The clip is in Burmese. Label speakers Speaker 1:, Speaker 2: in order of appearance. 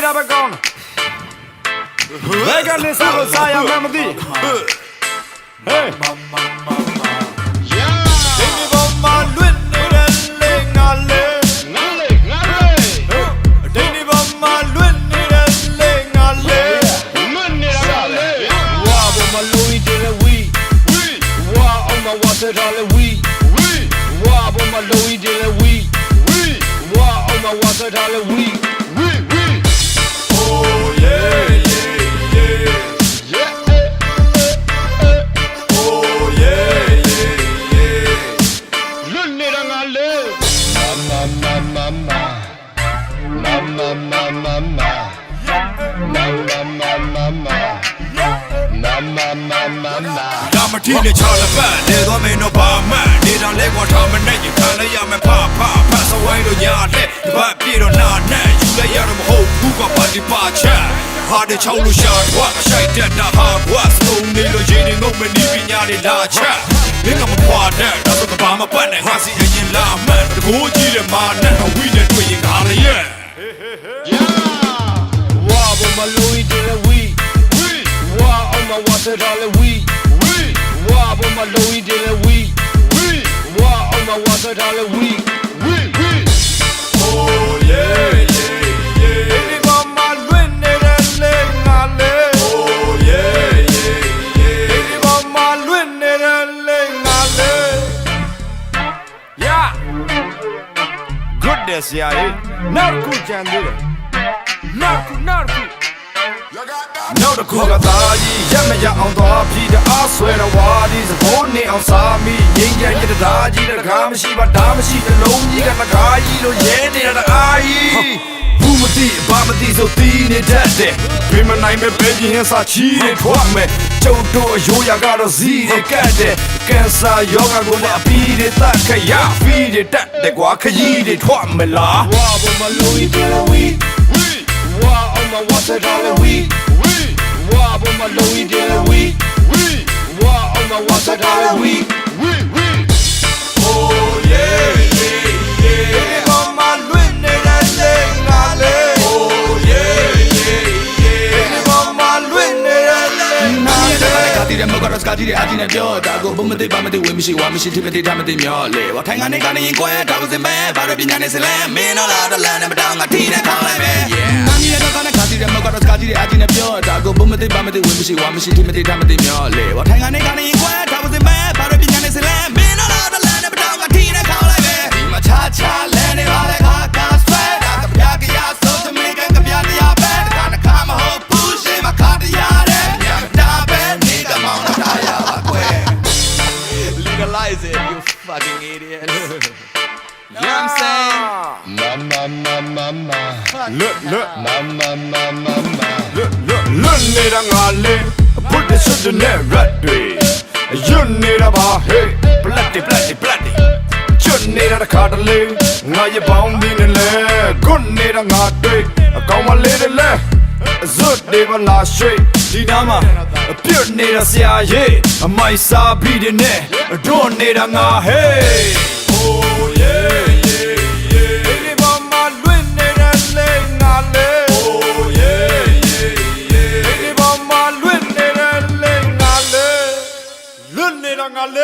Speaker 1: နေတာပဲကောင်းတယ်ဘယ်ကနေစားလို့စားရမှန်းမသိဟေးဒိန်ဒီပေါ်မှာလွတ်နေတဲ့လေငါလေ
Speaker 2: ငါလေငါလေ
Speaker 1: ဒိန်ဒီပေါ်မှာလွတ်နေတဲ့လေငါလေ
Speaker 2: လွတ်နေတာကလေဝါဘမလုံးကြီးတယ်လေဝီဝီဝါအောင်မဝါဆက်ထားလေဝီဝီဝါဘမလုံးကြီးတယ်လေဝီဝီဝါအောင်မဝါဆက်ထားလေဝီဝီဝီ mama mama mama mama mama mama mama
Speaker 3: ဒါမထီနဲ့ချာလက်ပတ်နေသွားမင်းတို့ဘာမှနေတာလဲကွာထားမနဲ့ရင်ခံလိုက်ရမယ်ဖဖဖဆဝိုင်းလို့ညာတဲ့တပတ်ပြေတော့နာနဲ့ယူလိုက်ရတော့မဟုတ်ဘူးကပါတီပါချာဟာတဲ့ချောင်းလို့ရှာတော့အရှိုက်တက်တာဟာဘွတ်စတုံးနေလို့ရင်းနေငုံမနီးပညာတွေလာချာမင်းကမပွားတဲ့တော့ကဘာမပတ်နဲ့ဟာစီအရင်လာမှန်တကိုးကြီးတဲ့မာနဲ့ဝိနဲ့တွေ့
Speaker 2: အောင်မဝါဆက်ထားလေဝီဝီဝါဘမလုံးကြီးတယ်လေဝီဝီဝါအောင်မဝါဆက်ထားလေဝီဝီဝီ
Speaker 1: Oh yeah yeah yeah ဒိန်ဒီပေါ်မှာလွတ်နေတဲ့လေငါလေ Oh yeah yeah yeah ဒိန်ဒီပေါ်မှာလွတ်နေတဲ့လေငါလေ Yeah Goodness ရာရေးနောက်တစ်ခုကြံသေးတယ်နောက်တစ်ခုနောက်တစ်ခု နောက်တစ်ခုကသားကြီးရက်မရအောင်သွားပြီးတအားဆွဲတော့ဝါဒီစဘိုးနေအောင်စားမိငိမ့်ကြရတဲ့ဓာကြီးတကားမရှိပါဓာမရှိတလုံးကြီးကတကားကြီးလို့ရဲနေတာတအားကြီးဘူးမတိဘာမတိဆိုတီးနေတတ်တယ်ဘယ်မနိုင်မဲ့ပဲကြီးဟင်းစာချီးတွေထွားမယ်ကျုပ်တို့အယိုးရကတော့ဇီးတွေကတ်တယ်ကင်ဆာယောဂကိုလည်းအပီးတွေတတ်ခရဖီးတွေတတ်တယ်ကွာခကြီးတွေထွားမလား
Speaker 2: ဝါဘမလုံးကြီးတယ်လေဝီ ဝီဝါအောင်မဝါဆက်ထားလေဝီဝီဝါဘမလုံးကြီးတယ်လေဝီဝီဝါအောင်မဝါဆက်ထားလေဝီဝီဝီ
Speaker 1: Oh yeah yeah yeah ဒီပေါ်မှာလွင့်နေတဲ့လေငါလေ Oh yeah yeah yeah ဒီပေါ်မှာလွင့်နေတဲ့လေငါ
Speaker 4: နား
Speaker 1: လေ
Speaker 4: တဲ့ကတိတဲ့မောက်ကရစကတိတဲ့အတီနဲ့ပြောတာကိုဘုံမသိပါမသိဝေမရှိဝါမရှိတိမသိထားမသိမျောလေဝထိုင်ကနေကနေရင်ကွဲတောက်စင်ပဲဘာလို့ပညာနဲ့စလဲမင်းတော့လာတော့လမ်းနဲ့ ပြောတာကိုဘုံမသိပါမသိဝေမရှိဝါမရှိတိမသိထားမသိမျောလေဝထိုင်ကနေကနေရင်ကွဲတောက်စင်ပဲဘာလို့ပညာနဲ့စလဲမင်းတော့လာတော့လမ်းနဲ့မတောင်းငါထီနဲ့ခေါင်းလိုက်ပဲဒီမှာချာချာလဲနေပါလေခါကာဆွဲတာကပြားကရဆိုသမီးကကပြားတရားပဲတခါနှခါမဟုတ်ဘူးရှေးမခါတရားတဲ့ညမတာပဲနေကမောင်းတာရပါကွယ် legalize it you fucking idiot you know what i'm saying
Speaker 2: မ mama mama look look
Speaker 1: mama mama mama look look look နေတာငါလေးအဖို့တဆွတ်တဲ့ rat တွေယွန်းနေတာပါ hey black day black day black day ချွတ်နေတာတခါတလေငါရဲ့ပေါင်းဒီနဲ့လဲကွနေတာငါတွေအကောင်မလေးတွေလဲအစွတ်တွေပါလာရွှေ့ဒီနားမှာအပြွတ်နေတာဆရာရေးအမိုက်စားပြီးတဲ့နဲ့အတော့နေတာငါ hey oh yeah ഞങ്ങൾ